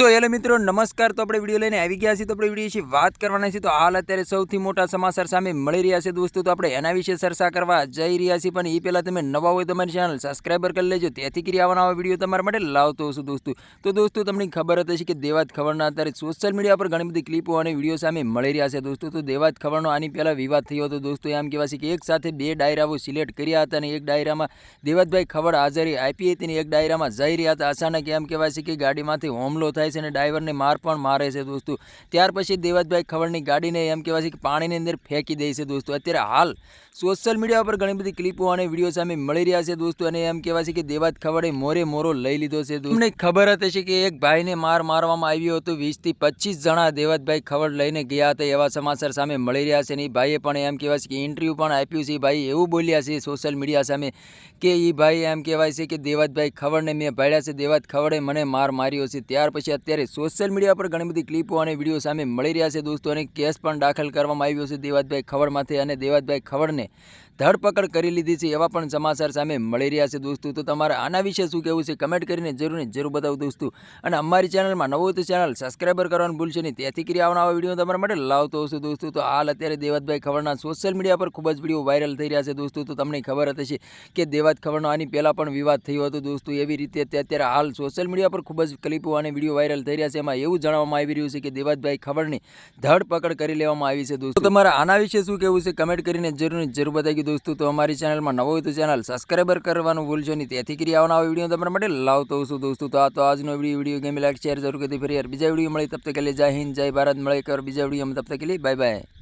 તો હેલો મિત્રો, નમસ્કાર. તો આપણે વીડિયો લઈને આવી ગયા છીએ. તો આપણે વીડિયો વિશે વાત કરવાના છીએ. તો હાલ અત્યારે સૌથી મોટા સમાચાર સામે મળી રહ્યા છે દોસ્તો. તો આપણે એના વિશે ચર્ચા કરવા જઈ રહ્યા છીએ. પણ એ પહેલાં તમે નવા હોય તમારી મારી ચેનલ સબસ્ક્રાઈબર કરી લેજો. તેથી કરી આવવાના આવા વીડિયો તમારા માટે લાવતો હશું દોસ્તો. તો દોસ્તો, તમને ખબર હતી કે દેવાત ખબરના અત્યારે સોશિયલ મીડિયા પર ઘણી બધી ક્લિપો અને વીડિયો સામે મળી રહ્યા છે દોસ્તો. તો દેવાત ખબરનો આની પહેલાં વિવાદ થયો હતો દોસ્તો. એમ કહેવાય છે કે એક સાથે બે ડાયરાઓ સિલેક્ટ કર્યા હતા અને એક ડાયરામાં દેવાતભાઈ ખબર હાજરી આપી હતી અને એક ડાયરામાં જઈ રહ્યા હતા. અચાનક એમ કહેવાય છે કે ગાડીમાંથી હોમલો થાય છે અને ડ્રાઈવરને માર પણ મારે છે દોસ્તો. ત્યાર પછી દેવતભાઈ ખબરની ગાડીને એમ કહેવાય છે કે પાણીની અંદર ફેંકી દે છે દોસ્તો. અત્યારે હાલ સોશિયલ મીડિયા પર ઘણી બધી ક્લિપો અને વીડિયો સામે મળી રહ્યા છે દોસ્તો અને એમ કહેવાય છે કે દેવાત ખબરે મોરે મોરો લઈ લીધો છે તમને ખબર હતી હશે કે એક ભાઈને માર મારવામાં આવ્યો હતો. વીસથી પચીસ જણા દેવતભાઈ ખબર લઈને ગયા હતા એવા સમાચાર સામે મળી રહ્યા છે અને એ ભાઈએ પણ એમ કહેવાય છે કે ઇન્ટરવ્યૂ પણ આપ્યું છે. ભાઈ એવું બોલ્યા છે સોશિયલ મીડિયા સામે કે એ ભાઈ એમ કહેવાય છે કે દેવતભાઈ ખબરને મેં ભાડ્યા છે. દેવત ખબરે મને માર માર્યો છે. ત્યાર પછી અત્યારે સોશિયલ મીડિયા પર ઘણી બધી ક્લિપો અને વીડિયો સામે મળી રહ્યા છે દોસ્તો, અને કેસ પણ દાખલ કરવામાં આવ્યો છે દેવાતભાઈ ખબરમાંથી અને દેવાતભાઈ ખબરને ધરપકડ કરી લીધી છે એવા પણ સમાચાર સામે મળી રહ્યા છે દોસ્તો. તો તમારે આના વિશે શું કહેવું છે? કમેન્ટ કરીને જરૂર ને જરૂર બતાવો દોસ્તો. અને અમારી ચેનલમાં નવો તો ચેનલ સબસ્ક્રાઈબર કરવાનું ભૂલશે નહીં. તેથી કરી આવવાના આવા વીડિયો તમારા માટે લાવતો હશે દોસ્તો. તો હાલ અત્યારે દેવાતભાઈ ખબરના સોશિયલ મીડિયા પર ખૂબ જ વીડિયો વાયરલ થઈ રહ્યા છે દોસ્તો. તો તમને ખબર જ હશે કે દેવાત ખબરનો આની પહેલાં પણ વિવાદ થયો હતો દોસ્તો. એવી રીતે અત્યારે હાલ સોશિયલ મીડિયા પર ખૂબ જ ક્લિપો અને વીડિયો વાયરલ થઈ રહ્યા છે. એમાં એવું જણાવવામાં આવી રહ્યું છે કે દેવાતભાઈ ખબરની ધરપકડ કરી લેવામાં આવી છે દોસ્તો. તમારા આના વિશે શું કહેવું છે? કમેન્ટ કરીને જરૂર જરૂર બતાવી દોસ્તો, તો અમારી ચેનલમાં નવો હોય તો ચેનલ સબસ્ક્રાઈબર કરવાનું ભૂલશો નહીં. તેથી કરી આવનારા વીડિયો તમારા માટે લાવતો હશું દોસ્તો. તો આ તો આજનો video video game like share જરૂર કરી ફરી યાર બીજા વીડિયો મળી. તબ તક લે, જય હિન્દ, જય ભારત મળે કર બીજા વિડીયોમાં તબ તક બાય બાય